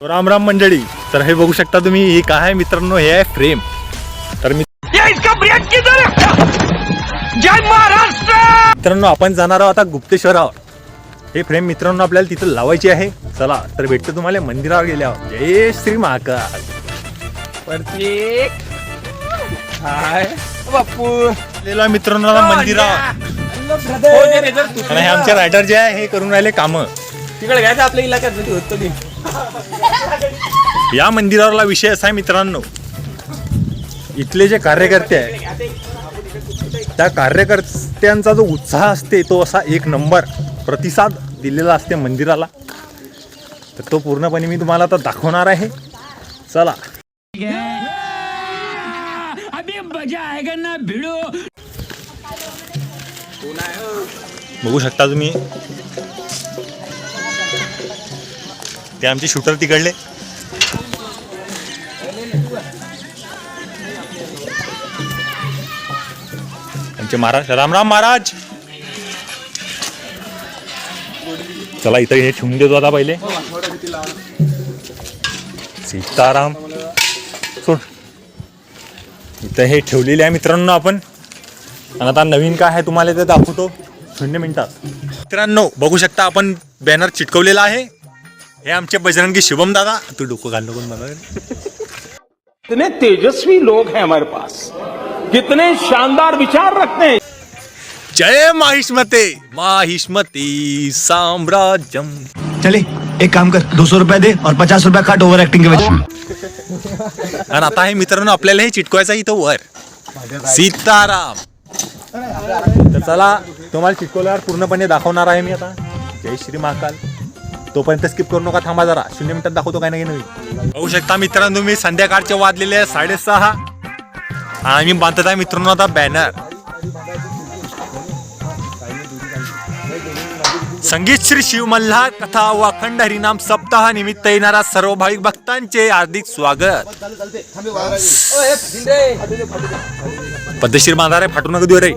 राम राम मंडळी तर हे बघू शकता तुम्ही हे काय आहे मित्रांनो? हे आहे फ्रेम. तर मी मित्रांनो आपण जाणार आहोत आता गुप्तेश्वरावर. हे फ्रेम मित्रांनो आपल्याला तिथं लावायची आहे. चला तर भेटतो तुम्हाला मंदिरावर गेल्यावर. जय श्री महाकाल. प्रत्येक हाय. बापू! आहे मित्रांनो मंदिरावर. हो दे रे जर तू आणि हे आमचे रायडर जे आहे हे करून राहिले कामं. तिकडे घ्यायचं आपल्या इलाक्यात होत या मंदिरावरला विषय असा आहे मित्रांनो. इथले जे कार्यकर्ते आहे त्या कार्यकर्त्यांचा जो उत्साह असते तो असा एक नंबर प्रतिसाद दिलेला असते मंदिराला. तर तो पूर्णपणे मी तुम्हाला आता दाखवणार आहे. चला. बघू शकता तुम्ही. ते आमचे शूटर तिकडले. आमचे महाराज राम राम महाराज. चला इथं हे ठेवून देतो आता पहिले. सीताराम. सोड. इथं हे ठेवलेले आहे मित्रांनो आपण. आणि आता नवीन काय आहे तुम्हाला ते दाखवतो. शून्य मिनिटात. मित्रांनो बघू शकता आपण बॅनर चिटकवलेला आहे. हे आमचे बजरंगी शुभम दादा तू डोकं घाल नको मला. कितने तेजस्वी लोग हैं हमारे पास। कितने शानदार विचार रखते हैं। जय माहिष्मते माहिष्मती साम्राज्यम। चले एक काम कर दो सौ रुपया दे और पचास रुपया काट ओवर एक्टिंग के वजह आणि आता हे मित्रांनो आपल्याला हे चिटकवायचं आहे इथं वर. सीताराम. तर चला तुम्हाला चिटकवल्यावर पूर्णपणे दाखवणार आहे मी आता. जय श्री महाकाल. तोपर्यंत स्किप करू नका थांबा जरा. शून्य मिनिटात दाखवतो काय नाही नवीन. पाहू शकता मित्रांनो मी संध्याकाळचे वाजलेले साडेसहा. आणि मी बांधत आहे मित्रांनो आता बॅनर संगीत श्री शिव मल्हार कथा व अखंड हरिनाम सप्ताह निमित्त येणाऱ्या सर्व भाविक भक्तांचे हार्दिक स्वागत. पद्धतशीर बांधार फाटू नका देऊ रे.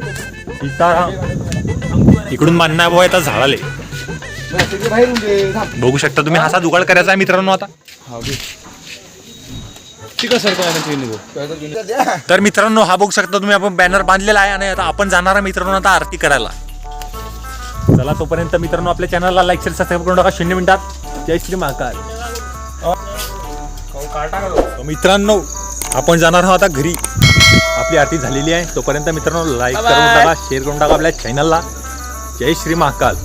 इकडून बांधणार भाऊ आता झाडाले. बघू शकता तुम्ही हासा जुगाड करायचा आहे मित्रांनो आता. तर मित्रांनो हा बघू शकता तुम्ही आपण बॅनर बांधलेला आहे आणि आता आपण जाणार आहे मित्रांनो आता आरती करायला. चला तोपर्यंत मित्रांनो आपल्या चॅनलला लाईक शेअर सबस्क्राईब करून टाका. शून्य मिनिटात. जय श्री महाकाल. तर मित्रांनो आपण जाणार आहोत आता घरी. आपली आरती झालेली आहे. तोपर्यंत मित्रांनो लाईक करून टाका शेअर करून टाका आपल्या चॅनलला जय श्री महाकाल.